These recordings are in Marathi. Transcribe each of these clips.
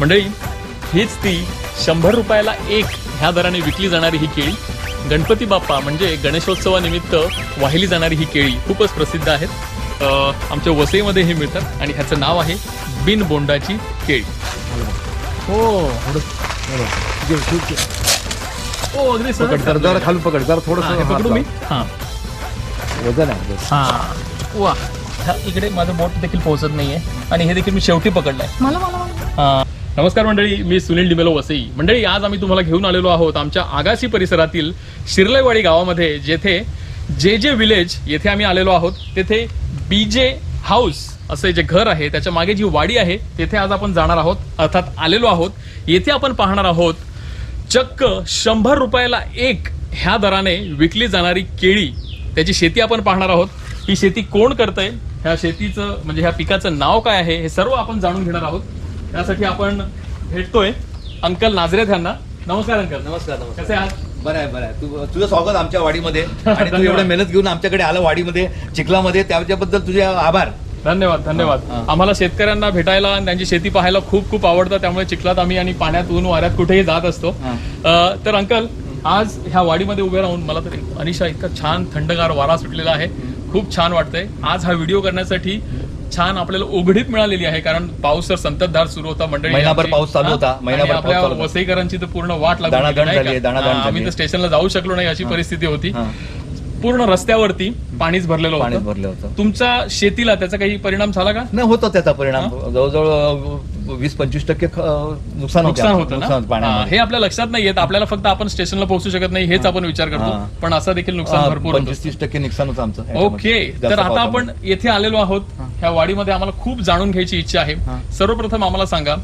मंडळी हीच ती शंभर रुपयाला एक ह्या दराने विकली जाणारी ही केळी. गणपती बाप्पा म्हणजे गणेशोत्सवानिमित्त वाहिली जाणारी ही केळी खूपच प्रसिद्ध आहेत. अं, आमच्या वसईमध्ये हे मिळतात आणि ह्याचं नाव आहे बिन बोंडाची केळी. हो हो अगदी जरा जरा खालून पकड जरा थोडस हा, हे पकडू मी? हां. वजन आहे हां. वा. ह्या इकडे माझं बोट देखील पोहोचत नाहीये आणि हे देखील मी शेवटी पकडलंय. मला मला मला. हा. नमस्कार मंडळी मी सुनील डिमेलो वसई. मंडळी आज आम्ही तुम्हाला घेऊन आलेलो आहोत आमच्या आगासी परिसरातील शिरलयवाडी गावामध्ये जेथे जे जे विलेज येथे आम्ही आलेलो आहोत. तेथे बी जे हाऊस असे जे घर आहे त्याच्यामागे जी वाडी आहे तेथे आज आपण जाणार आहोत. अर्थात आलेलो आहोत. येथे आपण पाहणार आहोत चक्क शंभर रुपयाला एक ह्या दराने विकली जाणारी केळी. त्याची शेती आपण पाहणार आहोत. ही शेती कोण करतंय? ह्या शेतीचं म्हणजे ह्या पिकाचं नाव काय आहे? हे सर्व आपण जाणून घेणार आहोत. त्यासाठी आपण भेटतोय अंकल नाझरेत यांना. नमस्कार अंकल. नमस्कार नमस्कार. कसे आहात? बरं आहे बरं आहे. तू तुझं स्वागत आमच्या वाडीमध्ये. आणि तू. एवढं मेहनत घेऊन आमच्याकडे आलं वाडीमध्ये चिखलामध्ये. त्याच्याबद्दल तुझे आभार. धन्यवाद धन्यवाद. हा, हा. आम्हाला शेतकऱ्यांना भेटायला आणि त्यांची शेती पाहायला खूप खूप आवडतं. त्यामुळे चिखलात आम्ही आणि पाण्यात ऊन वाऱ्यात कुठेही जात असतो. हा. अ, तर अंकल आज ह्या वाडीमध्ये उभे राहून मला तर अनिशा इतका छान थंडगार वारा सुटलेला आहे. खूप छान वाटतंय. आज हा व्हिडिओ करण्यासाठी छान आपल्याला उघडीप मिळालेली आहे कारण पाऊस तर संततधार सुरू होता मंडळी महिनाभर. पाऊस चालू? होता. महिनाभर आपल्या. वसईकरांची तर पूर्ण वाट लागून दाणादाण गेली, नाही झाली आहे, का? दाणादाण हा, आम्ही तर. स्टेशनला जाऊ शकलो नाही अशी परिस्थिती होती. पूर्ण रस्त्यावरती पाणीच भरलेलं पाणी होतं भरलं होतं तुमच्या शेतीला त्याचा काही परिणाम झाला का नाही होतो त्याचा परिणाम जवळजवळ वीस पंचवीस टक्के नुकसान होते नुकसान. होतं ना नुकसान हा, पाण्यामध्ये हे आपल्या लक्षात नाही येत आपल्याला फक्त आपण स्टेशनला पोहोचू शकत नाही हेच आपण विचार करतो. पण असं देखील नुकसान भरपूर होतं. पंचवीस तीस टक्के नुकसान होतं आमचं ओके ह्याच्यामध्ये. जास्त तर आता पावसामुळे. आपण येथे आलेलो आहोत ह्या वाडीमध्ये आम्हाला खूप जाणून घ्यायची इच्छा आहे हा. सर्वप्रथम आम्हाला सांगा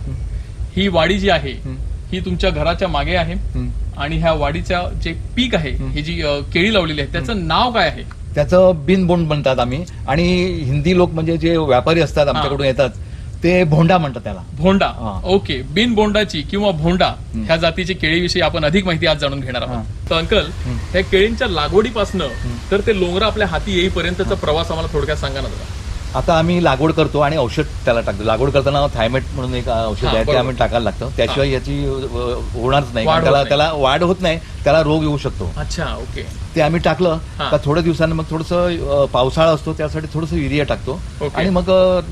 ही वाडी जी आहे हं. ही तुमच्या घराच्या मागे आहे हं. आणि ह्या वाडीच्या जे पीक आहे ही जी अ, केळी लावलेली आहे त्याचं नाव काय आहे त्याचं बिनबोंड म्हणतात आम्ही आणि हिंदी लोक म्हणजे जे व्यापारी असतात आमच्याकडून येतात ते भोंडा म्हणतात त्याला. भोंडा. हा. ओके. बिन बोंडाची किंवा भोंडा ह्या जातीची केळीविषयी आपण अधिक माहिती आज जाणून घेणार आहोत. तर अंकल ह्या केळींच्या लागवडीपासनं तर ते लोंगर आपल्या हाती येईपर्यंतचा प्रवास आम्हाला थोडक्यात सांगा ना जरा. आता आम्ही लागवड करतो आणि औषध त्याला टाकतो लागवड करताना थायमेट म्हणून एक औषध आहे ते. आम्ही टाकायला लागतं त्याशिवाय याची होणारच नाही कारण त्याला. त्याला वाढ होत नाही त्याला रोग येऊ शकतो अच्छा ओके ते आम्ही टाकलं. का थोड्या दिवसांनी मग थोडंसं पावसाळा असतो त्यासाठी थोडंसं युरिया टाकतो. आणि मग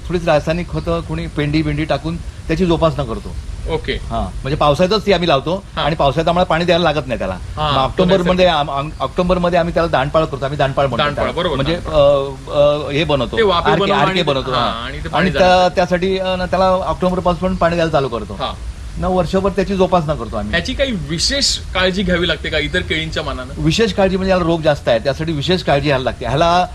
थोडीच रासायनिक खतं कोणी पेंडी बिंडी टाकून त्याची जोपासना करतो. ओके. हा म्हणजे पावसाळ्यातच ती आम्ही लावतो. आणि पावसाळ्यात आम्हाला पाणी द्यायला लागत नाही त्याला. हा, मग ऑक्टोबरमध्ये ऑक्टोबरमध्ये आम्ही त्याला दाणपाळ करतो आम्ही दाणपाळ म्हणतो दाणपाळ, त्याला. बरोबर, म्हणजे दाणपाळ. अ, अ, हे बनवतो. ते वाफे आरके बनवून आरके आणि- बनवतो हा. आणि ते पाणी आणि त्या- त्यासाठी अ, ना त्याला ऑक्टोबरपासून पाणी द्यायला चालू करतो. हा. न वर्षभर त्याची जोपासना करतो आम्ही. ह्याची काही विशेष काळजी घ्यावी लागते का इतर केळींच्या मानानं? विशेष काळजी म्हणजे याला रोग जास्त आहे. त्यासाठी विशेष काळजी घ्यायला लागते. ह्याला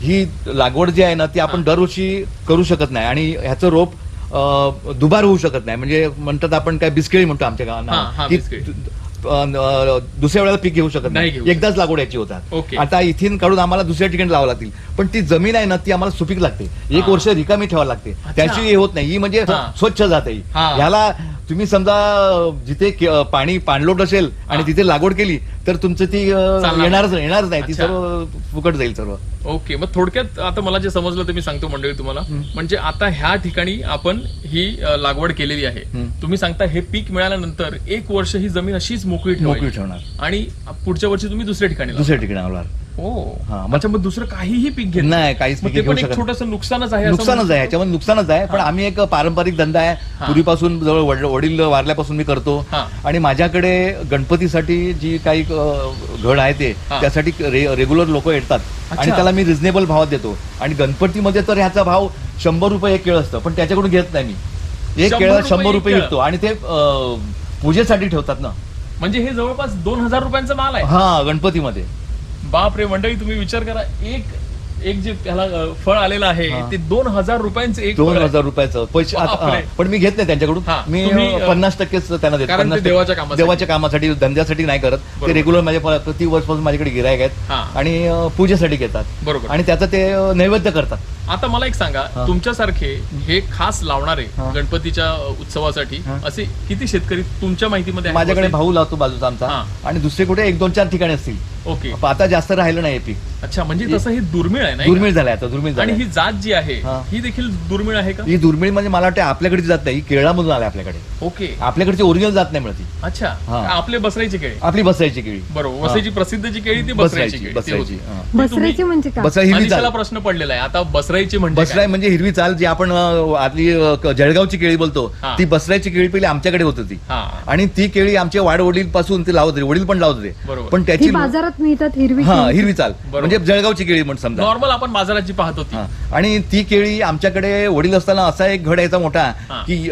ही लागवड जी आहे ना ती आपण दरवर्षी करू शकत नाही. आणि ह्याचं रोप दुबार होऊ शकत नाही. म्हणजे म्हणतात आपण काय बिस्केळी म्हणतो आमच्या गावांना की दुसऱ्या वेळेला पीक घेऊ शकत नाही एकदाच लागवड याची होतात. आता इथिन काढून आम्हाला दुसऱ्या ठिकाणी लावावं लागतील. पण ती जमीन आहे ना ती आम्हाला सुपीक लागते. एक. वर्ष रिकामी ठेवावी लागते. त्याची हे होत नाही. ही म्हणजे. स्वच्छ जाते. ह्याला तुम्ही समजा जिथे पाणी पाणलोट असेल आणि. तिथे लागवड केली तर तुमचं ती चालणार. येणारच येणारच नाही ती अच्छा. सर्व फुकट जाईल सर्व. ओके मग थोडक्यात आता मला जे समजलं ते मी सांगतो मंडळी तुम्हाला. म्हणजे आता ह्या ठिकाणी आपण ही अ, लागवड केलेली आहे. तुम्ही सांगता हे पीक मिळाल्यानंतर एक वर्ष ही जमीन अशीच मोकळी मोकळी ठेवायची ठेवणार. आणि पुढच्या वर्षी तुम्ही दुसऱ्या ठिकाणी लावा. दुसऱ्या ठिकाणी लावणार हो हा, मग- दुसरं काहीही पीक घेत नाही काहीच पीक घेऊ शकत छोटस नुकसानच आहे नुकसानच आहे शकतो? ह्याच्यामध्ये नुकसानच आहे पण आम्ही एक पारंपरिक धंदा आहे. पूर्वीपासून जवळ वड- वडील वारल्यापासून मी करतो. आणि माझ्याकडे गणपतीसाठी जी काही घड आहे ते. त्यासाठी रेग्युलर लोक येतात आणि. त्याला मी रिझनेबल भावात देतो आणि गणपतीमध्ये तर ह्याचा भाव शंभर रुपये एक केळ असतं पण त्याच्याकडून घेत नाही मी एक केळ शंभर रुपये? विकतो आणि ते पूजेसाठी ठेवतात ना म्हणजे हे जवळपास दोन हजार रुपयांचा माल आहे हा गणपतीमध्ये बाप रे मंडळी तुम्ही विचार करा एक एक जे त्याला फळ आलेलं आहे. ते दोन हजार रुपयांचं एक दोन. हजार रुपयाचं. पैसे पण मी घेत नाही त्यांच्याकडून. मी पन्नास टक्केच त्यांना देतो. ते देवाच्या कामासाठी. देवाच्या कामासाठी धंद्यासाठी नाही करत. ते रेग्युलर माझ्या प्रति वर्षपासून माझ्याकडे गिरायक आहेत. आणि पूजेसाठी घेतात. बरोबर. आणि त्याचं ते नैवेद्य करतात. आता मला एक सांगा. तुमच्यासारखे हे खास लावणारे. गणपतीच्या उत्सवासाठी. असे किती शेतकरी तुमच्या माहितीमध्ये आहेत? माझ्याकडे? भाऊ लावतो बाजूचा आमचा. आणि दुसरे कुठे एक दोन चार ठिकाणी असतील ओके पण आता जास्त राहिलं नाही पीक अच्छा म्हणजे तसं हे दुर्मिळ आहे नाही दुर्मिळ झालंय आता दुर्मिळ का? आणि ही जात जी आहे हा. देखील दुर्मिळ आहे का ही दुर्मिळ म्हणजे मला वाटतं आपल्याकडची जात नाही ही केरळामधून आल्या आपल्याकडे ओके आपल्याकडची ओरिजिनल जात नाही मिळत. अच्छा. आपले बसरायची केळी आपली बसायची केळी बरोबर वसईची प्रसिद्ध जी केळी ती बसरायची बसरायची केळी ती बसरायची होती. तुम्ही- बसरायची म्हणजे बसरा प्रश्न पडलेला आहे आता बसरायची म्हणजे बसराय? म्हणजे हिरवी चाल जी आपण क- जळगावची केळी बोलतो. ती बसरायची केळी पहिली आमच्याकडे होत होती आणि ती केळी आमच्या वाड वडील पासून ते लावत होते वडील पण लावत होते. पण त्याची बाजारात मिळतात हिरवी हा. हिरवी चाल. म्हणजे जळगावची केळी म्हणून समजा नॉर्मल आपण बाजाराची पाहत होती. आणि ती केळी आमच्याकडे वडील असताना असा एक घड यायचा मोठा. की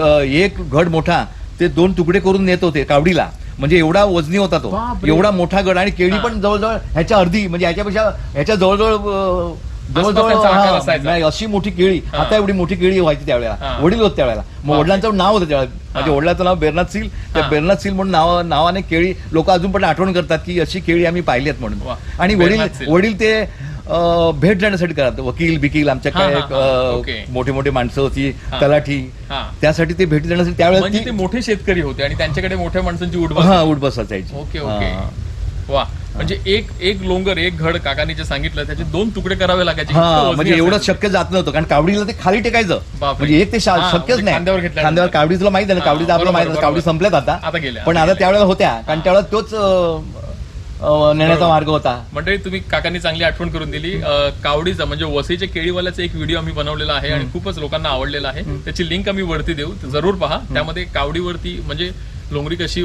एक घड मोठा ते दोन तुकडे करून नेत होते कावडीला म्हणजे एवढा वजनी होता तो. एवढा मोठा गड आणि केळी. पण जवळजवळ ह्याच्या अर्धी म्हणजे ह्याच्यापेक्षा ह्याच्या जवळजवळ जवळजवळ हा. नाही, अशी मोठी केळी हा. आता एवढी मोठी केळी व्हायची त्यावेळेला हा. वडील होत त्यावेळेला मग बापरे. वडिलांचं नाव होतं त्यावेळेला माझ्या हा. वडिलांचं नाव बेरनाथ सील त्या हा. बेरनाथ सील म्हणून नाव नावाने केळी लोक अजून पण आठवण करतात की अशी केळी आम्ही पाहिली आहेत वा. म्हणून आणि वडील बेरनाथ सील. वडील ते अं, भेट देण्यासाठी करतात वकील बिकील आमच्या हा, काय हा, हा. ओके. मोठे मोठे माणसं होती हा. तलाठी हा. त्यासाठी ते भेटी देण्यासाठी त्यावेळेस म्हणजे ते ती- मोठे शेतकरी होते आणि त्यांच्याकडे मोठ्या माणसांची उडबस हा उडबस असायची ओके हा. ओके वा म्हणजे एक एक लोंगर एक घड काकांनी जे सांगितलं त्याचे दोन तुकडे करावे लागायचे. हा इतकं वजनी म्हणजे एवढं असायचं. शक्य जात नव्हतं कारण कावडीला ते खाली टेकायचं. बापरे. म्हणजे एक ते शा- हा, शक्यच म्हणजे नाही. खांद्यावर घेतल्यानंतर. खांद्यावर कावडी तुला माहीत आहे ना हा, कावडीचं बरोबर, माहीत आहे कावडी. संपल्यात आता. आता गेल्या, पण आता. त्यावेळेला होत्या कारण त्यावेळेला तोच अं, अं, नेण्याचा बरोबर. मार्ग होता. मंडळी तुम्ही काकांनी चांगली आठवण करून दिली. अं, कावडीचा म्हणजे वसईच्या केळीवाल्याचा एक व्हिडिओ आम्ही बनवलेला आहे आणि खूपच लोकांना आवडलेला आहे. त्याची लिंक आम्ही वरती देऊ. जरूर पहा. त्यामध्ये कावडीवरती म्हणजे लोंगरी कशी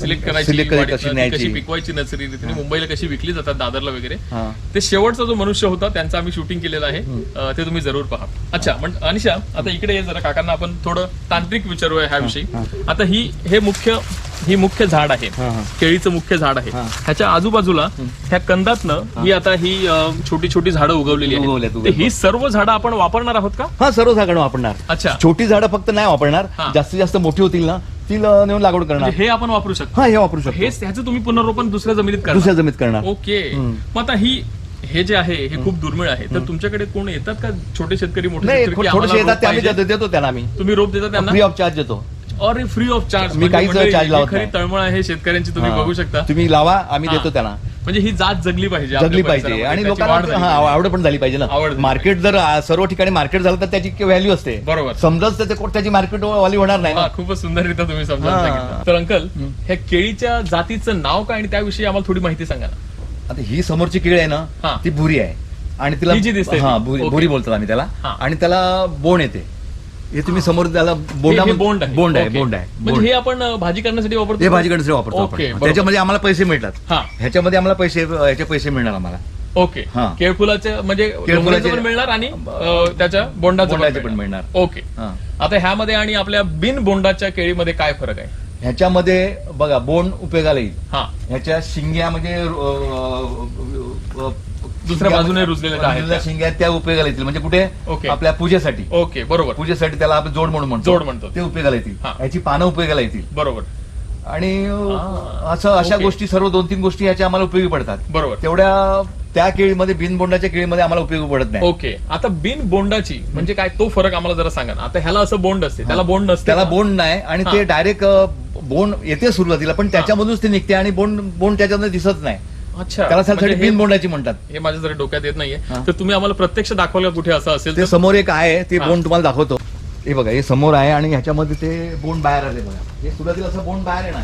सिलेक्ट करायची Select कशी- वाडीतनं कशी ती न्यायची. कशी पिकवायची नर्सरी रीतीने मुंबईला कशी विकली जातात दादरला वगैरे. हा. ते शेवटचा जो मनुष्य होता त्यांचा आम्ही शूटिंग केलेलं आहे. अं, ते तुम्ही जरूर पहा. अच्छा पण अनिशा आता इकडे ये जरा काकांना आपण थोडं तांत्रिक विचारूया ह्या विषयी. आता ही हे मुख्य ही मुख्य झाड आहे. हा, हा. केळीचं मुख्य झाड आहे. हा. ह्याच्या आजूबाजूला ह्या कंदातनं ही. आता ही अं, छोटी छोटी झाडं उगवलेली उगवल्यात, आहेत तर उगवल्यात. ही सर्व झाडं आपण वापरणार आहोत का? हा सर्व झाडं वापरणार. अच्छा. छोटी झाडं फक्त नाही वापरणार. हा. जास्तीत जास्त मोठी होतील ना ती ल- नेऊन लागवड करणार. म्हणजे हे आपण वापरू शकतो. हा हे वापरू शकतो. हेच ह्याचं तुम्ही पुनर्रोपण दुसऱ्या जमिनीत दुसऱ्या करणार जमीत करणार. ओके. मग आता ही हे जे आहे हे खूप दुर्मिळ आहे. तर तुमच्याकडे कोण येतात का? छोटे शेतकरी मोठे नाही शेतकरी की थोडेसे आम्हाला येतात रोप ते आम्ही पाहिजे? देतो त्यांना आम्ही. तुम्ही रोप देता त्यांना? फ्री ऑफ चार्ज देतो. अरे फ्री ऑफ चार्ज मी काहीच charge लावत खरी नाही. तळमळ आहे शेतकऱ्यांची तुम्ही हा. बघू शकता. तुम्ही लावा आम्ही हा. देतो त्यांना. म्हणजे ही जात जगली पाहिजे जगली पाहिजे. आणि वाढ लोकांना हा. आवड पण झाली पाहिजे ना मार्केट जर सर्व ठिकाणी मार्केट झालं तर त्याची व्हॅल्यू असते बरोबर. समजाच त्याचे त्याची मार्केट वाली होणार नाही खूपच सुंदररित्या तुम्ही. सांगितलं तर अंकल ह्या केळीच्या जातीचं नाव काय आणि त्याविषयी आम्हाला थोडी माहिती सांगा ना आता ही समोरची केळी आहे. ना ती भुरी आहे आणि तिला ही हा. भुरी बोलतात आम्ही त्याला. आणि त्याला बोंड येते हे तुम्ही समोर त्याला बोंडा हे बोंड आहे बोंड आहे ओके. बोंड आहे म्हणजे बोंड. हे आपण अं, भाजी करण्यासाठी वापरतो हे भाजी कडे वापरतो ओके, आपण बरोबर. त्याच्यामध्ये आम्हाला पैसे मिळतात हा ह्याच्यामध्ये आम्हाला पैसे ह्याचे पैसे मिळणार आम्हाला ओके हा. केळफुलाचे म्हणजे केळफुलाचे- पण मिळणार आणि अं, त्याच्या बोंडाचं बोंडाचे पण मिळणार. ओके हा. आता ह्यामध्ये आणि आपल्या बिन बोंडाच्या केळीमध्ये काय फरक आहे ह्याच्यामध्ये बघा बोंड उपयोगाला येईल हा ह्याच्या शिंग्या म्हणजे अ, अ, दुसऱ्या बाजूने रुजलेल्या आहेत. शिंग्या त्या उपयोगाला येतील. म्हणजे कुठे. आपल्या पूजेसाठी. ओके बरोबर. पूजेसाठी त्याला आपण जोड म्हणून म्हणतो. जोड म्हणतो. ते उपयोगाला येतील. ह्याची पानं उपयोगाला येतील. बरोबर. आणि असं अशा. गोष्टी सर्व दोन तीन गोष्टी ह्याच्या आम्हाला उपयोगी पडतात. बरोबर. तेवढ्या त्या केळीमध्ये बिनबोंडाच्या केळीमध्ये आम्हाला उपयोगी पडत नाही. ओके. आता बिन बोंडाची म्हणजे काय तो फरक आम्हाला जरा सांगा ना. आता ह्याला असं बोंड असते त्याला बोंड नसते त्याला? बोंड नाही आणि. ते डायरेक्ट बोंड येते सुरुवातीला पण त्याच्यामधूनच ते निघते आणि बोंड बोंड त्याच्यामध्ये दिसत नाही. अच्छा. त्याला म्हणजे हे- बिनबोंडाची म्हणतात. हे माझ्या जरा डोक्यात येत नाहीये. हा. तर तुम्ही आम्हाला प्रत्यक्ष दाखवलं कुठे असं असेल ते तर समोर एक आहे ते. बोंड तुम्हाला दाखवतो. हे बघा हे समोर आहे आणि ह्याच्यामध्ये ते बोंड बाहेर आले बघा. हे सुरुवातीला असं बोंड बाहेर येणार.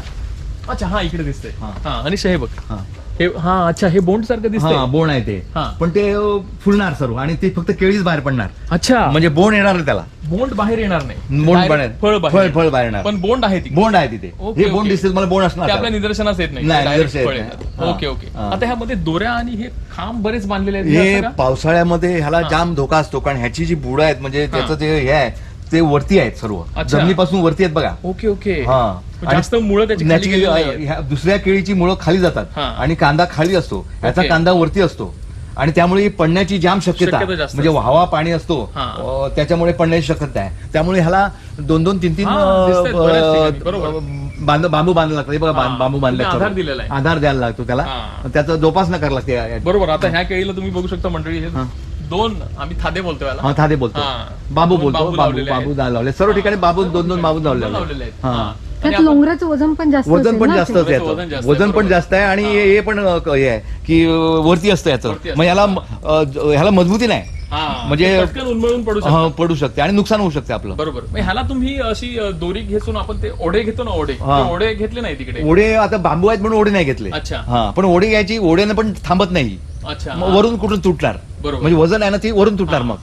अच्छा हा इकडे दिसतंय. हा. हा आणि हे बघ. हा. हे हा अच्छा हे बोंड सारखं दिसतंय हा बोंड आहे ते हा. पण ते अ, फुलणार सर्व आणि ते फक्त केळीच बाहेर पडणार अच्छा म्हणजे बोंड येणार नाही त्याला बोंड बाहेर येणार नाही बोंड Direct बाहेर फळ फळ बाहेर फळ बाहेर येणार पण बोंड आहे ती बोंड आहे तिथे ओके, हे बोंड ओके. दिसते मला बोंड असणार आपल्या त्याला. निदर्शनास येत नाही नाही, Direct निदर्शनास येत फळ नाही. येतात. हा. ओके ओके हा. आता ह्यामध्ये दोऱ्या आणि हे खांब बरेच बांधलेले आहेत हे असं का? पावसाळ्यामध्ये ह्याला. जाम धोका असतो कारण ह्याची जी बुडं आहेत म्हणजे. त्याचं जे हे आहे ते वरती आहेत सर्व अच्छा. जमिनीपासून वरती आहेत बघा ओके ओके हा जास्त आणि मुळं त्याची खाली त्याची, गेलेली अ, नाहीयेत. ह्या दुसऱ्या केळीची मुळं खाली जातात हा. आणि कांदा खाली असतो ओके. कांदा वरती असतो आणि त्यामुळे ही पडण्याची जाम शक्यता शक्यता जास्त म्हणजे असते. व्हावा पाणी असतो हा. अ, त्याच्यामुळे पडण्याची शक्यता आहे त्यामुळे ह्याला दोन दोन तीन तीन हा, बऱ्याच ठिकाणी, बरोबर. बांध- बांबू बांधायला लागतात हे बघा बां- हा. बांबू बांधले आधार दिलेला आहे. आधार द्यायला लागतो त्याला हा. त्याचा जोपासना करायला लागते या- बरोबर आता ह्या केळीला तुम्ही बघू शकता मंडळी हे हा. दोन आम्ही थादे बोलतो याला हा थादे बोलतो हा. बाबू दोन बोलतो बांबू बाबू लावलेले बाबू आहेत. लावले सर्व ठिकाणी बाबू दोन दोन बाबू लावलेले लावलेले आहेत. आहेत हा. हा. आणि त्यात आपण- लोंगराचं वजन पण जास्त वजन असेल पण ना जास्त वजन. जास्त आहे, वजन पण बरोबर. जास्त आहे आणि हे हे पण अ, क- हे आहे की अ, वरती असतं याचं वरती असतं. मग याला अ, ज- ह्याला मजबूती नाही हा, म्हणजे- ते पटकन उन्मळून पडू शकतं. हा, पडू शकते आणि नुकसान होऊ शकते आपलं बरोबर मग ह्याला तुम्ही अशी अ, दोरी घेसून आपण ते ओढे घेतो ना ओढे हा. ते ओढे घेतले नाही तिकडे ओढे आता बांबू आहेत म्हणून ओढे नाही घेतले अच्छा. हा पण ओढे घ्यायची ओढ्याने पण थांबत नाही अच्छा मग वरून कुठून तुटणार. म्हणजे वजन आहे ना ती वरून तुटणार मग.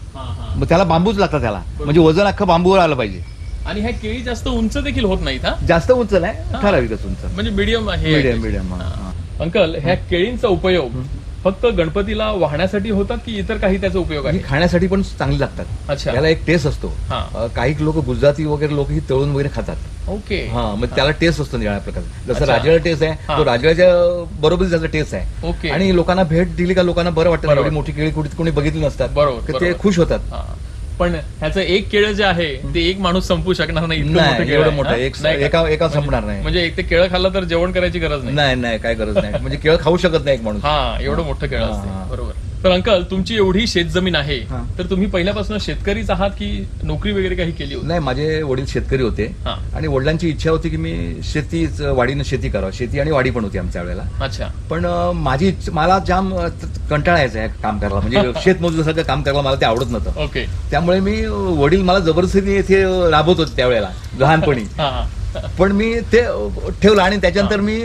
मग त्याला बांबूच लागतात त्याला. म्हणजे वजन अख्खं बांबूवर आलं पाहिजे. आणि ह्या केळी जास्त उंच देखील होत नाहीत हा? जास्त उंच नाही ठराविकच उंच. म्हणजे मीडियम आहे. मीडियम मीडियम अंकल ह्या केळींचा उपयोग फक्त गणपतीला वाहण्यासाठी होतात की इतर काही त्याचा उपयोग ही आहे खाण्यासाठी पण चांगली लागतात. अच्छा. त्याला एक टेस्ट असतो. हा. काही लोक गुजराती वगैरे लोक ही तळून वगैरे खातात. ओके. हा मग त्याला टेस्ट असतो निळ्या प्रकारचा. जसं अच्छा. राजळ टेस्ट आहे हा. तो राजळाच्या बरोबर त्याचा टेस्ट आहे. ओके. आणि लोकांना भेट दिली का लोकांना बरं वाटतं बरोबर. एवढी मोठी केळी कुठे कोणी बघितली नसतात. बरोबर, तर ते बरोबर. खुश होतात. हा. पण ह्याचं एक केळं जे आहे ते एक माणूस संपू शकणार नाही इतकं नाही, मोठं केळं एवढं आहे, मोठं? आहे. एक- नाही का? एका- एका म्हणजे- संपणार नाही. म्हणजे एक ते केळं खाल्लं तर जेवण करायची गरज नाही नाही नाही काय गरज नाही म्हणजे केळं खाऊ शकत नाही एक माणूस हा एवढं मोठं केळं हा, असते हा. बरोबर तर अंकल तुमची एवढी शेतजमीन आहे हा. तर तुम्ही पहिल्यापासून शेतकरीच आहात की नोकरी वगैरे काही केली होती? नाही माझे वडील शेतकरी होते. हा. आणि वडिलांची इच्छा होती की मी शेतीच वाडीनं शेती करावं. शेती आणि वाडी पण होती आमच्या वेळेला. अच्छा. पण अं, माझी इच्छ- मला जाम अं, त- कंटाळा यायचा आहे काम करायला. म्हणजे शेतमजूर सारखं काम करायला मला ते आवडत नव्हतं. ओके. त्यामुळे मी अं, वडील मला जबरदस्तीने इथे अं, राबवत होते त्यावेळेला लहानपणी. हा. पण मी ते ठेवलं आणि त्याच्यानंतर मी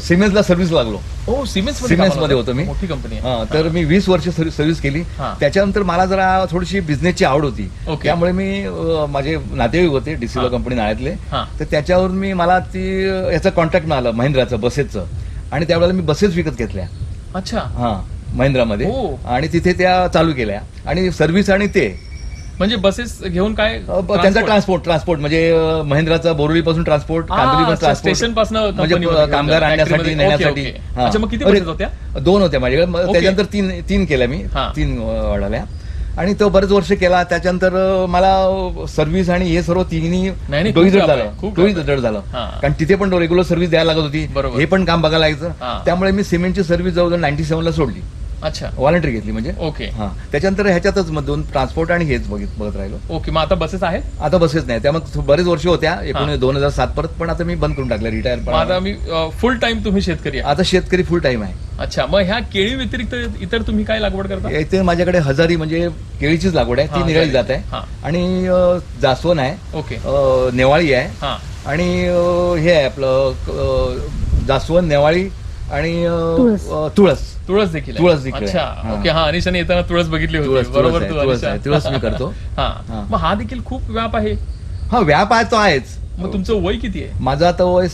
सिमेन्सला सर्व्हिस लागलो. ओ सिमेंट सिमेंट्समध्ये होतो? मी. मोठी कंपनी हा, तर मी वीस वर्ष सर्व्हिस केली. हा. त्याच्यानंतर मला जरा थोडीशी बिझनेसची आवड होती. त्यामुळे मी माझे नातेवाईक होते डीसीला हा. कंपनी नाळ्यातले. हा. तर त्याच्यावरून मी मला ती याचं कॉन्ट्रॅक्ट मिळालं महिंद्राचं बसेसचं. आणि त्यावेळेला मी बसेस विकत घेतल्या. अच्छा. हा महिंद्रामध्ये. हो. आणि तिथे त्या चालू केल्या. आणि सर्व्हिस आणि ते. म्हणजे बसेस घेऊन काय त्यांचा ट्रान्सपोर्ट ट्रान्सपोर्ट म्हणजे महिंद्राचा बोरुली पासून ट्रान्सपोर्ट स्टेशनपासून म्हणजे कामगार आणण्यासाठी नेण्यासाठी. अच्छा मग किती अरे, बसेस होत्या? दोन होत्या माझ्याकडे. त्याच्यानंतर तीन तीन केल्या मी. तीन वाढवल्या आणि तो बरेच वर्ष केला. त्याच्यानंतर मला सर्व्हिस आणि हे सर्व तिन्ही खूप झालं. व्याप आहे. झालं. कारण तिथे पण रेग्युलर सर्व्हिस द्यायला लागत होती. हे पण काम बघायला लागायचं. त्यामुळे मी सिमेंटची सर्व्हिस जवळजवळ नाईन्टी सेव्हनला सोडली. अच्छा. व्हॉलंटरी घेतली म्हणजे? ओके. हा. त्याच्यानंतर ह्याच्यातच मग दोन ट्रान्सपोर्ट आणि हेच बघित बघत राहिलो. ओके. मग आता बसेस आहेत? आता बसेच नाही. त्यामुळे बरेच वर्ष होत्या. एकूण दोन हजार सात परत पण आता मी बंद करून टाकलं. रिटायर मग आता मी फुल टाइम तुम्ही शेतकरी आहे आता शेतकरी फुल टाइम आहे. अच्छा. मग ह्या केळी व्यतिरिक्त इतर तुम्ही काय लागवड करता? इथे माझ्याकडे हजारी म्हणजे केळीचीच लागवड आहे. हा, ती निराळी हजारी. जात आहे. आणि अं, जास्वंद आहे. ओके. अं, नेवाळी आहे. हा. आणि अं, हे आहे आपलं अं, जास्वंद नेवाळी आणि अं, तुळस. अं, तुळस. तुळस देखील आहे. तुळस देखील आहे. अच्छा हा. ओके हा अनिशाने येताना तुळस बघितली होती तुळस बरोबर आहे, तू तुळस अनिशा. आहे, तुळस मी करतो. हा हा. मग हा देखील खूप व्याप आहे हा व्याप आहे तो आहेच मग तुमचं वय किती आहे माझं आता वय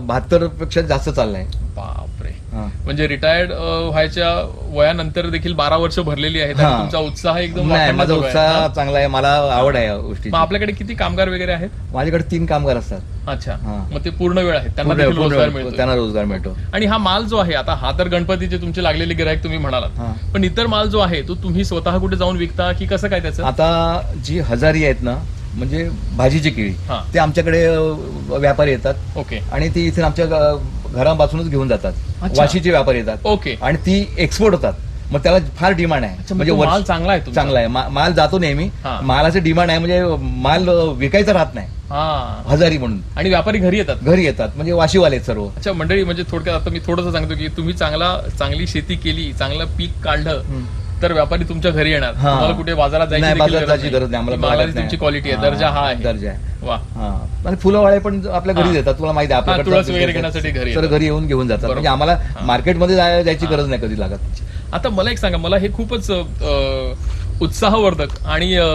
बहात्तरपेक्षा जास्त चाललंय बापरे हा. म्हणजे रिटायर्ड व्हायच्या वयानंतर देखील बारा वर्ष भरलेली आहेत आणि हा. तुमचा उत्साह एकदम नाही माझा आहे. उत्साह. चांगला आहे मला आवड आहे या गोष्टीची मग आपल्याकडे किती कामगार वगैरे आहेत माझ्याकडे तीन कामगार असतात अच्छा हा. मग ते पूर्ण वेळ आहेत त्यांना पूर्ण- देखील पूर्ण रोजगार मिळतो त्यांना रोजगार मिळतो आणि हा माल जो आहे आता हा तर गणपतीचे तुमचे लागलेले गिरायक तुम्ही म्हणालात हा. पण इतर माल जो आहे तो तुम्ही स्वतः कुठे जाऊन विकता की कसं काय त्याचं आता जी हजारी आहेत ना म्हणजे भाजीची केळी. हा. ते आमच्याकडे अ, व्यापारी येतात. ओके. आणि ती इथे आमच्या ग- घरापासूनच घेऊन जातात. अच्छा. वाशीचे व्यापारी येतात. ओके. आणि ती एक्सपोर्ट होतात. मग त्याला फार डिमांड आहे. अच्छा, मग तो वर्ष- माल चांगला आहे तुमचा? चांगला आहे. मा- माल जातो नेहमी. हा. मालाचं डिमांड आहे म्हणजे माल अ, विकायचा राहत नाही. हा. हजारी म्हणून. आणि व्यापारी घरी येतात? घरी येतात. म्हणजे वाशीवाले आहेत सर्व. अच्छा मंडळी म्हणजे थोडक्यात आता मी थोडंसं सांगतो की तुम्ही चांगला चांगली शेती केली चांगलं पीक काढलं. तर व्यापारी तुमच्या घरी येणार हा. तुम्हाला कुठे बाजारात जायची नाही, देखील बाजारात जायची गरज नाही, आम्हाला बाजारात तुमची नाही. क्वालिटी आहे हा, दर्जा हा आहे दर्जा आहे. वा हा आणि फुलंवाळे पण आपल्या घरी हा. येतात तुला माहिती आहे हा, आपल्याकडे तुळस वगैरे घेण्यासाठी घरी तर येतात. घरी येऊन घेऊन जातात. म्हणजे आम्हाला. मार्केटमध्ये जाय- जायची गरज नाही कधी लागत आता मला एक सांगा मला हे खूपच अ, उत्साहवर्धक आणि अ,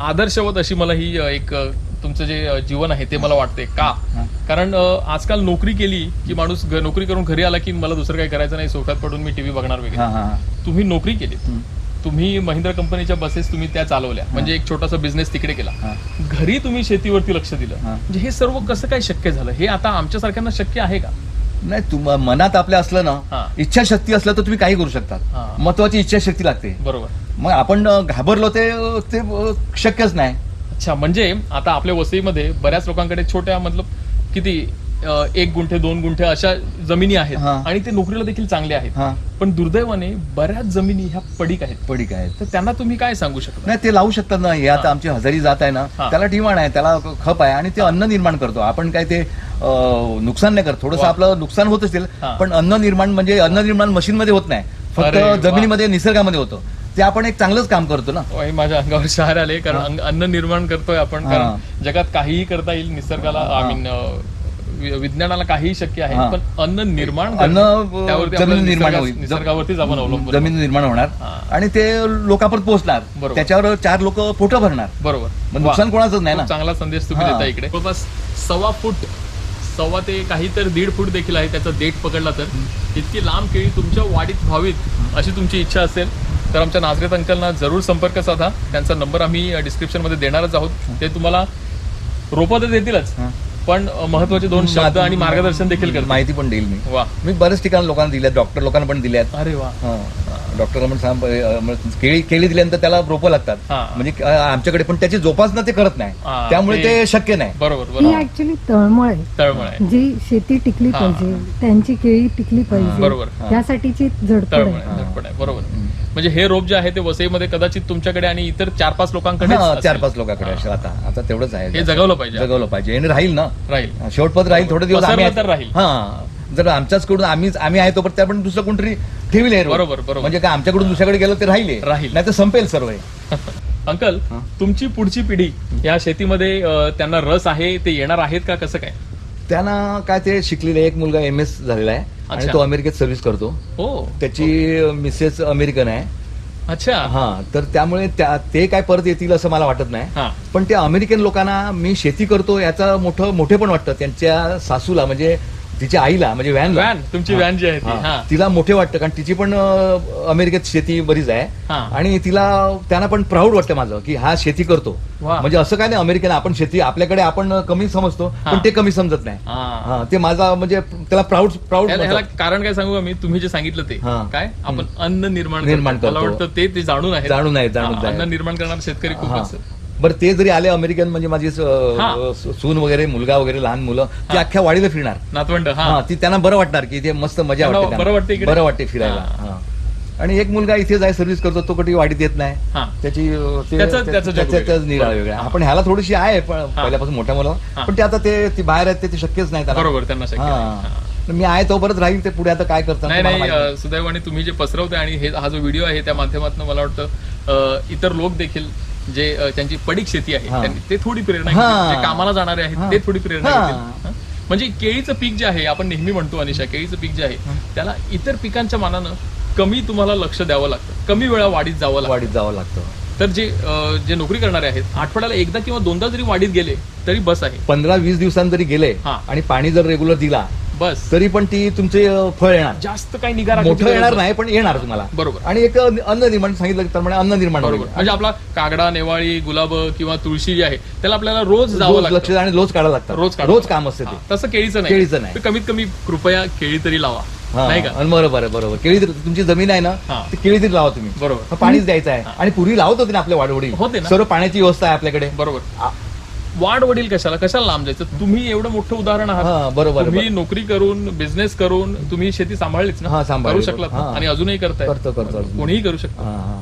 आदर्शवत अशी मला ही अ, एक अ, तुमचं जे जीवन आहे ते मला वाटते का. कारण आजकाल नोकरी केली की माणूस नोकरी करून घरी आला की मला दुसरं काही करायचं नाही सोफ्यात पडून मी टीव्ही बघणार वगैरे. तुम्ही नोकरी केली. तुम्ही महिंद्रा कंपनीच्या बसेस तुम्ही त्या चालवल्या म्हणजे एक छोटासा बिझनेस तिकडे केला. घरी तुम्ही शेतीवरती लक्ष दिलं. म्हणजे हे सर्व कसं काय शक्य झालं हे आता आमच्या सारख्यांना शक्य आहे का नाही तुम मनात आपल्या असलं. ना इच्छाशक्ती असलं तर तुम्ही काही करू. शकतात महत्वाची इच्छाशक्ती लागते बरोबर मग आपण घाबरलो ते शक्यच नाही अच्छा म्हणजे आता आपल्या वसईमध्ये बऱ्याच लोकांकडे छोट्या मतलब किती अ, एक गुंठे दोन गुंठे अशा जमिनी आहेत हा. आणि ते नोकरीला देखील चांगले आहेत. हा. पण दुर्दैवाने बऱ्याच जमिनी ह्या पडीक आहेत. पडीक आहेत. तर त्यांना तुम्ही काय सांगू शकता? नाही ते लावू शकतात ना. हे आता आमची हजारी जात आहे ना. हा. त्याला डिमांड आहे त्याला खप आहे आणि ते अन्न निर्माण करतो. आपण काय ते अं, नुकसान नाही करत. थोडंसं वा. आपलं नुकसान होत असेल हा. पण अन्न निर्माण म्हणजे अन्न निर्माण मशीन मध्ये होत नाही. फक्त वा. जमिनीमध्ये निसर्गामध्ये होतं. ते आपण एक चांगलंच काम करतो ना. हे माझ्या अंगावर शहर आले कारण अंग- अन्न निर्माण करतोय आपण. कारण जगात काहीही करता येईल निसर्गाला आय मीन विज्ञानाला काहीही शक्य आहे हा. पण अन्न निर्माण अन्न जमीन निर्माण निसर्गा- होईल. निसर्गावरतीच आपण अवलंबून जमीन निर्माण होणार. हा. आणि ते लोकांपर्यंत पोहोचणार. बरोबर. त्याच्यावर चार लोक पोटं भरणार. बरोबर. मग वा. नुकसान कोणाचंच नाही ना. चांगला संदेश तुम्ही हा. देता इकडे. जवळपास सव्वा फूट सव्वा ते काही तर दीड फूट देखील आहे त्याचा देठ पकडला तर. इतकी लांब केळी तुमच्या वाढीत व्हावीत अशी तुमची इच्छा असेल. तर आमच्या नाझरेत अंकलना जरूर संपर्क साधा. त्यांचा नंबर आम्ही डिस्क्रिप्शनमध्ये देणारच आहोत. ते तुम्हाला रोपं तर देतीलच. पण महत्त्वाचे दोन शब्द आणि मार्गदर्शन देखील करतील. माहिती पण देईल मी. वा. मी बरेच ठिकाणी लोकांना दिल्यात डॉक्टर लोकांना पण दिल्यात. अरे वा. डॉक्टरला पण सांग केळी केळी दिल्यानंतर त्याला रोपं लागतात. म्हणजे आमच्याकडे पण त्याची जोपासना ते करत नाही. त्यामुळे ते- शक्य नाही. बरोबर ही बरोबर. ऍक्च्युली तळमळ आहे. तळमळ आहे. जी शेती टिकली. पाहिजे त्यांची केळी टिकली पाहिजे बरोबर. त्यासाठीची झडपड आहे. बरोबर. म्हणजे हे रोप जे आहे ते वसईमध्ये कदाचित तुमच्याकडे आणि इतर चार पाच लोकांकडे हा, चार पाच लोकांकडे असेल आता आता तेवढंच हे आहे जगवलं पाहिजे जगवलं पाहिजे आणि राहील ना राहील शेवटपद राहील थोडे दिवस आम्ही पसरलं तर राहील. हा जर आमच्याचकडून आम्ही आम्ही आहे तोपर्यंत आपण दुसरं कोणतरी ठेवील. बरोबर, बरोबर. म्हणजे काय आमच्याकडून दुसऱ्याकडे गेलं ते राहिले राहील. नाही तर संपेल सर्व हे. अंकल. तुमची पुढची पिढी या शेतीमध्ये अ, त्यांना रस आहे ते येणार आहेत का कसं काय त्यांना काय ते शिकलेले एक मुलगा एम एस झालेला आहे आणि अच्छा. तो अमेरिकेत सर्व्हिस करतो. हो त्याची मिसेस अमेरिकन आहे. अच्छा. हा तर त्यामुळे त्या ते काय परत येतील असं मला वाटत नाही. पण त्या अमेरिकन लोकांना मी शेती करतो याचा मोठं मोठे पण वाटतं त्यांच्या सासूला. म्हणजे तिच्या आईला म्हणजे व्हॅन व्हॅन तुमची व्हॅन जी आहे ती हा तिला मोठे वाटतं कारण तिची पण अं, अमेरिकेत शेती बरीच आहे हा. आणि तिला त्यांना पण प्राऊड वाटतं माझं की हा शेती करतो वा. म्हणजे असं काय नाही अमेरिकन आपण शेती आपल्याकडे आपण कमी समजतो हा. पण ते कमी समजत नाही हा. हा, ते माझा म्हणजे त्याला प्राऊड प्राऊड ह्याला ह्याला कारण काय सांगू का मी तुम्ही जे सांगितलं ते हा. काय आपण अन्न निर्माण निर्माण करतो. मला करतो. वाटतं ते ते जाणून आहे जाणून आहे, जाणून. अन्न निर्माण करणारे शेतकरी खूपच बरं ते जरी आले अमेरिकन म्हणजे माझी स- सून वगैरे मुलगा वगैरे लहान मुलं ती. अख्ख्या वाडीला फिरणार नातवंड हा हा ती त्यांना बरं वाटणार की ते मस्त मजा त्यांना वाटते त्यांना. बरं वाटतं इकडे? बरं वाटते फिरायला हा. आणि एक मुलगा इथे जाय सर्व्हिस करतो तो कधी वाढीत येत नाही हा त्याची अं, ते- त्याचं- त्या- त्याचं जग त्याचं- त्याचं वेगळं. निराळा वेगळा. आपण ह्याला थोडीशी आहे पण. पहिल्यापासून मोठ्या मुलं हा. पण ते आता ते ती बाहेर आहेत ते- ते शक्यच नाही त्याला बरोबर त्यांना शक्य. नाही. हा. तर मी आहे तो परत राहील ते पुढे आता काय करतात नाही ते मला नाही माहिती नाही. अ, सुदैवाने तुम्ही जे पसरवते आणि हे हा जो व्हिडिओ आहे त्या माध्यमातून मला वाटतं अ, इतर लोक देखील जे त्यांची पडीक शेती आहे. त्यांनी ते थोडी प्रेरणा. घेतील. जे कामाला जाणारे आहेत. ते थोडी प्रेरणा. घेतील हं? म्हणजे केळीचं पीक जे आहे आपण नेहमी म्हणतो अनिशा केळीचं पीक जे आहे त्याला इतर पिकांच्या मानानं कमी तुम्हाला लक्ष द्यावं लागतं कमी वेळा वाढीत जावं लागतं वाढीत जावं लागतं तर जे अ, जे नोकरी करणारे आहेत आठवड्याला एकदा किंवा दोनदा जरी वाढीत गेले तरी बस आहे पंधरा वीस दिवसांत जरी गेले हा. आणि पाणी जर रेग्युलर दिला बस. तरी पण ती तुमचे अं, फळ येणार. जास्त काही निगा मोठं येणार नाही. पण येणार तुम्हाला. बरोबर. आणि एक अन्न निर्माण सांगितलं तर म्हणजे अन्न निर्माण बरोबर. होईल. म्हणजे आपला कागडा नेवाळी गुलाब किंवा तुळशी जी आहे त्याला आपल्याला रोज जावं रोज लक्ष लागतं आणि रोज काढायला लागतं. रोज काढावं रोज काम असते हा, ते तसं केळीचं नाही. केळीचं नाही. तर कमीत कमी कृपया केळी तरी लावा. हा, नाही का? आणि बरोबर आहे बरोबर केळी तर- तुमची जमीन आहे ना हा. ती केळी तरी लावा तुम्ही. बरोबर. पाणीच द्यायचं आहे. आणि पूर्वी लावत होते ना आपल्या वाडवडील होते ना. सर्व पाण्याची व्यवस्था आहे आपल्याकडे. बरोबर. वाढ वडील कशाला कशाला लांब जायचं तुम्ही एवढं मोठं उदाहरण हा, आहात बरोबर, तुम्ही बरोबर. नोकरी करून बिझनेस करून तुम्ही शेती सांभाळलीच ना हा, सांभाळली. करू शकलात ना? हा. आणि अजूनही करताय करतो, करतो अजून. कोणीही करू शकतो हा, हा.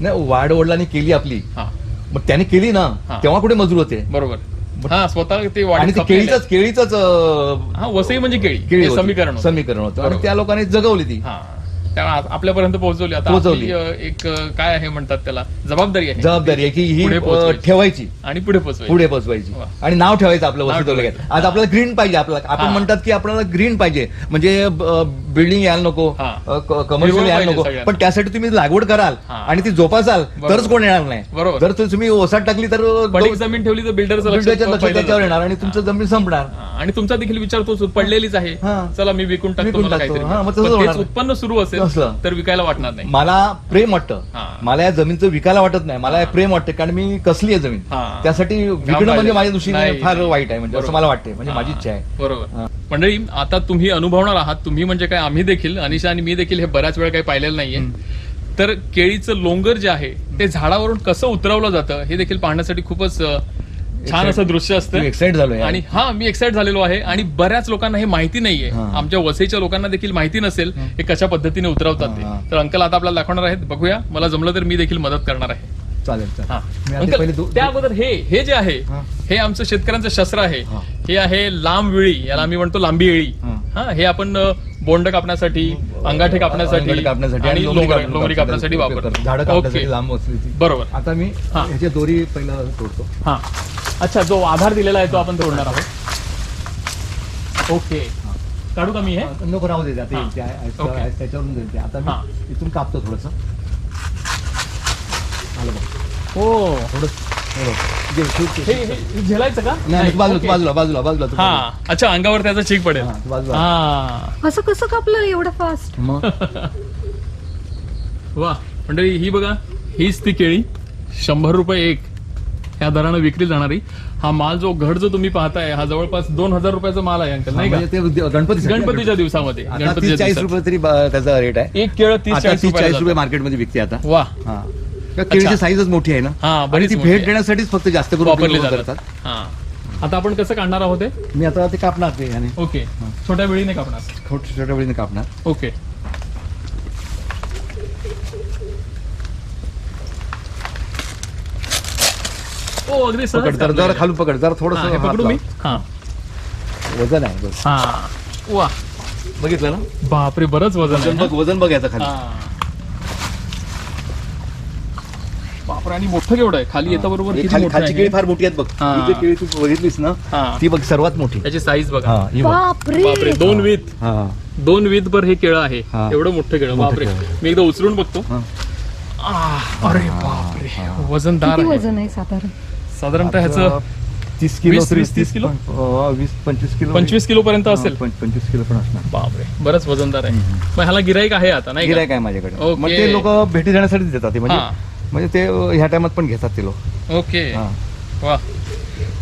नाही वाडवडिलांनी केली आपली हा मग त्याने केली ना हा. तेव्हा कुठे मजूर होते बरोबर हा स्वतः ते आणि वाढीत ती कापलेलं आहे. केळीच केळीच हा वसई म्हणजे केळी केळी हे होती. समीकरण होतं. समीकरण होतं आणि बरोबर. त्या लोकांनी जगवली ती हा त्या आपल्यापर्यंत पोहोचवली आता पोहोचवली. आपली, अ, एक अ, काय आहे म्हणतात त्याला जबाबदारी आहे जबाबदारी आहे की ही अ, पोहोचवायची. ठेवायची आणि पुढे पोहोचवायची पुढे पोचवायची वा. आणि नाव ठेवायचं आपलं नाव वस्तू ठेवायचं. आज आपल्याला ग्रीन पाहिजे आपल्याला आपण हा. म्हणतात की आपल्याला ग्रीन पाहिजे म्हणजे बिल्डिंग यायला नको हा. कमर्शियल हिरवळ यायला पाहिजे नको सगळ्यांना. पण त्यासाठी तुम्ही लागवड कराल हा. आणि ती जोपासाल बरोबर. तरच कोण येणार नाही बरोबर. जर तो तुम्ही ओसाट टाकली तर पडीक जमीन ठेवली तर बिल्डरचं लक्ष बिल्डरचं लक्ष पहिलं त्याच्यावर. येणार आणि तुमचं जमीन संपणार हा, आणि तुमचा देखील विचार तोच पडलेलीच आहे हा. चला मी विकून टाकतो विकून मला टाकतो. काहीतरी हा, मग तसंच पण तेच होणार. उत्पन्न सुरू असेल असलं. तर विकायला वाटणार नाही मला प्रेम वाटतं. मला या जमीनचं विकायला वाटत नाही मला प्रेम वाटतं कारण मी कसली आहे जमीन. त्यासाठी विकणं. म्हणजे माझ्या दृष्टीने. फार वाईट आहे म्हणजे असं. मला वाटते म्हणजे माझी इच्छा आहे बरोबर. मंडळी आता तुम्ही अनुभवणार आहात तुम्ही म्हणजे काय आम्ही देखील अनिशा आणि मी देखील हे बऱ्याच वेळा काही पाहिलेलं नाहीये तर केळीचं लोंगर जे आहे ते झाडावरून कसं उतरवलं जातं हे देखील पाहण्यासाठी खूपच छान असं दृश्य असतं. एक्साइट झालोय आणि हा मी एक्साइट झालेलो आहे आणि बऱ्याच लोकांना हे माहिती नाहीये. आमच्या वसईच्या लोकांना देखील माहिती नसेल हे. कशा पद्धतीने उतरवतात. ते. तर अंकल आता आपल्याला दाखवणार आहेत. बघूया. मला जमलं तर मी देखील मदत करणार आहे. चालेल हा. त्या अगोदर हे हे जे आहे हा. आमचं शेतकऱ्यांचं शस्त्र आहे. हा. आहे लांब विळी. याला आम्ही म्हणतो लांबी येळी हा. हा आपण बोंड कापण्यासाठी अंगाठे कापण्यासाठी कापण्यासाठी आणि लोंगरी लोंगरी काप- लोंगरी कापण्यासाठी. झाडं ओके. कापण्यासाठी लांब असली बरोबर. आता मी हा. ह्याची दोरी पहिला तोडतो. हा. अच्छा जो आधार दिलेला आहे तो आपण तोडणार आहोत. ओके. काढू का मी हे? नको राहू दे आता हा. ते आहे- आहे- ओके. आहे, त्याच्यावरून जाईल ते. आता हा. मी इथून कापतो थोडस. आलं बघ. हो. थोडं बघ. दे, shoot, shoot. झेलायचं का? नाही नाही, बाजूला ओके. बाजूला बाजूला बाजूला तू हा अच्छा अंगावर त्याचा चीक पडेल. हा, बाजूला. हा. असं कसं कापलं एवढं फास्ट मग? वा मंडळी ही बघा हीच ती केळी. शंभर रुपये एक. ह्या दरानं विक्री जाणारी. हा माल जो घड जो तुम्ही पाहताय हा जवळपास दोन हजार रुपयाचा माल आहे अंकल नाही का? म्हणजे ते गणपतीच्या दिवसामध्ये आता गणपतीच्या चाळीस दिवसात. रुपये तरी ब- त्याचा रेट आहे. एक केळ तीस आता चाळीस तीस चाळीस रुपये रुपये मार्केटमध्ये विकते आता. वा. हा. केळीची साईजच मोठी आहे ना? हा आणि बरीच ती मोठी भेट आहे. देण्यासाठीच फक्त जास्त करून वापरली उपयोग जातात. हा. आता आपण कसं काढणार आहोत हे? मी आता ते कापणार ते आणि ओके. छोट्या वेळीने कापणार. छोट्या छोट्या वेळीने कापणार. ओके. ओ अगदी सहज पकड जरा जरा. खालून पकड जरा हा, हे थोडस पकडू मी? हा. वजन आहे. हा. वा. बघितलं ना? बापरे बरंच वजन आहे वजन. बघ वजन बघायचं खाली. हा. बापरे आणि मोठं केवढं आहे? खाली येता बरोबर हे खाली खालची केळी? फार मोठी आहेत बघ. हा. ही जी केळी तू बघितलीस ना हा. ती बघ सर्वात मोठी. त्याची साईज बघा. हा ही बघ. बापरे. बापरे दोन वीत हा. दोन वीत भर हे केळं आहे. हा. एवढं मोठं केळं. मोठं बापरे. केळं. मी एकदा उचलून बघतो. हा. आह, अरे बापरे. वजनदार किती आहे. वजन आहे साधारण? साधारणतः ह्याचं तीस किलो वीस- तीस किलो? वीस पंचवीस किलो. पंचवीस किलो पर्यंत असेल. पंच- पंचवीस किलो पण असणार. बापरे बरंच वजनदार आहे. मग ह्याला गिराईक आहे आता नाही का? गिरायक आहे माझ्याकडे. ओके. मग ते लोक भेटी देण्यासाठीच देतात ते हा. म्हणजे ते ह्या टायमात पण घेतात ते लोक ओके हा. वा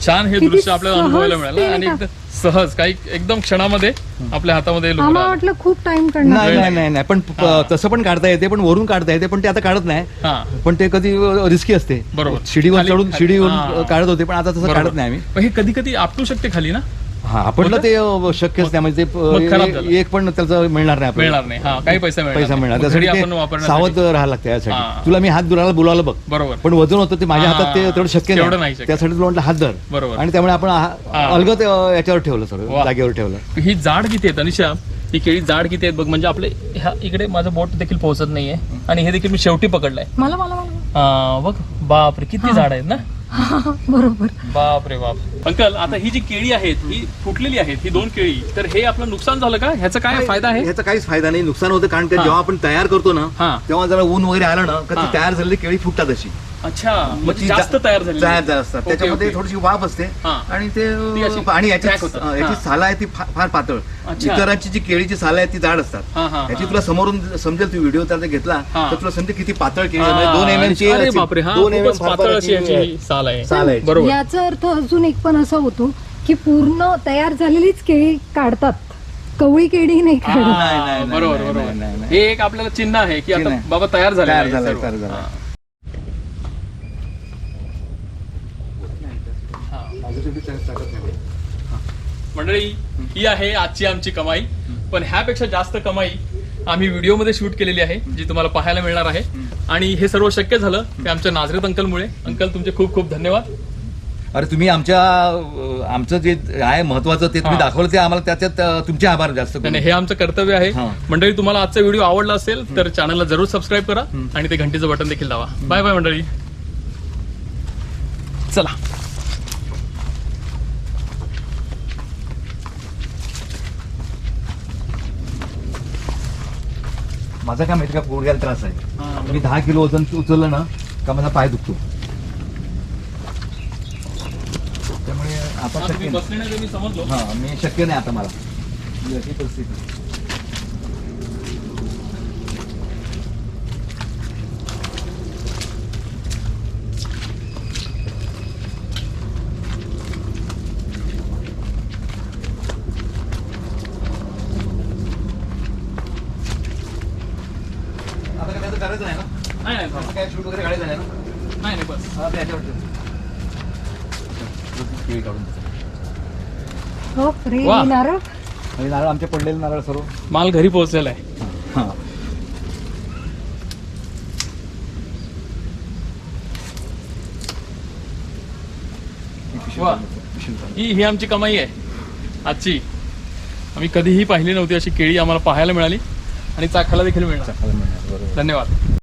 छान हे किती दृश्य आपल्याला अनुभवायला मिळालं आणि? एकदम सहज काही एकदम क्षणामध्ये आपल्या हातामध्ये आम्हाला. वाटलं खूप टाइम करणार नाही नाही नाही नाही पण प- हा. तसं पण काढता येते पण वरून काढता येते पण ते आता काढत नाही हा पण ते कधी रिस्की असते बरोबर. शिडीवर खाली- चढून खाली- हा. काढत होते पण आता तसं बरोबर. काढत नाही आम्ही पण हे कधी कधी आपटू शकते खाली ना हा आपणला होतं? ते शक्यच नाही म्हणजे मग खराब. एक पण त्याचं मिळणार नाही आपल्याला. मिळणार नाही हा काही पैसा मिळणार पैसा नाही. मिळणार मग घरी त्यासाठी आपण सावध राहायला लागतं हा. यासाठी तुला मी हात दुराला बोलावलं बघ बरोबर पण वजन होतं ते माझ्या हा. हातात ते तेवढं शक्य तेवढं नाही शक्य. त्यासाठी तुला म्हटलं हात धर बरोबर आणि त्यामुळे आपण हा- हा. अलगद अं, याच्यावर ठेवलं सगळं वा. जागेवर ठेवलं ही जाड किती आहेत अनिशा ही केळी जाड किती आहेत बघ म्हणजे आपले ह्या इकडे माझं बोट देखील पोहोचत नाहीये आणि हे देखील मी शेवटी पकडलंय मला मला मला बघ बापरे किती झाड आहेत ना बरोबर. बापरे बाप. अंकल आता ही जी केळी आहेत ही फुटलेली आहेत ही दोन केळी तर हे आपलं नुकसान झालं का? ह्याचा काय फायदा आहे? ह्याचा काहीच फायदा नाही नुकसान होतं कारण ते हा. जेव्हा आपण तयार करतो ना हा. तेव्हा जरा ऊन वगैरे आलं ना का हा. ती तयार झालेली केळी फुटतात अशी. अच्छा मग म्हणजे ती जास्त तयार झाली तयार झाली असतात त्याच्यामध्ये थोडीशी वाफ असते हा. आणि ते ती अशी आणि याची crack होतात. अं, याची हा. साल आहे ती फा- फार पातळ अच्छा. इतरांची जी केळीची साल आहे ती जाड असतात हा, हा, याची. तुला समोरून समजेल तू व्हिडिओ त्याचा घेतला हा. तर तुला समजेल किती पातळ केळी आहे. म्हणजे दोन एम एम ची अरे बापरे हा दोन एम खूपच पातळ अशी याची ही साल आहे साल आहे. बरोबर याचा अर्थ अजून एक पण असा होतो की पूर्ण तयार झालेलीच केळी काढतात कवळी केळी नाही हा, काढत नाही, नाही, बरोबर नाही, बरोबर नाही, नाही, नाही. हे एक आपल्याला चिन्ह आहे की चिन्ह आता आहे. बाबा तयार झाले तयार झालंय, तयार झालंय. मंडळी ही आहे आजची आमची कमाई. पण ह्यापेक्षा जास्त कमाई आम्ही व्हिडिओमध्ये शूट केलेली आहे जी तुम्हाला पाहायला मिळणार आहे. आणि हे सर्व शक्य झालं ते आमच्या नाझरेत अंकलमुळे. अंकल तुमचे खूप खूप धन्यवाद. अरे तुम्ही आमच्या आमचं जे आहे महत्वाचं ते तुम्ही. दाखवलं ते आम्हाला त्याच्यात तुमचे आभार जास्त हे आमचं कर्तव्य आहे. मंडळी तुम्हाला आजचा व्हिडिओ आवडला असेल तर चॅनलला जरूर सबस्क्राईब करा आणि ते घंटीचं बटन देखील दावा बाय बाय मंडळी. चला. माझा काय माहिती का पोरग्याला त्रास आहे. मी दहा किलो वजन उचललं ना का माझा पाय दुखतो. त्यामुळे आता हा, शक्य नाही. हा मी शक्य नाही आता मला. परिस्थिती आता काय त्याचं करायचं नाही ना नाही नाही असं थांबा. काय शूट वगैरे काढायचं नाही ना नाही नाही बस हा, ठेव. केळी काढून. हो वा. नारळ आणि नारळ आमचे पडलेले नारळ सर्व माल घरी पोहोचलेला आहे हा. ही पिशवी वा. काढून देतो. पिशवी काढून ही ही आमची कमाई आहे आजची आम्ही कधीही पाहिली नव्हती अशी केळी आम्हाला पाहायला मिळाली आणि चाखायला देखील मिळणार देतो. चांगलं मिळणार, बरोबर. धन्यवाद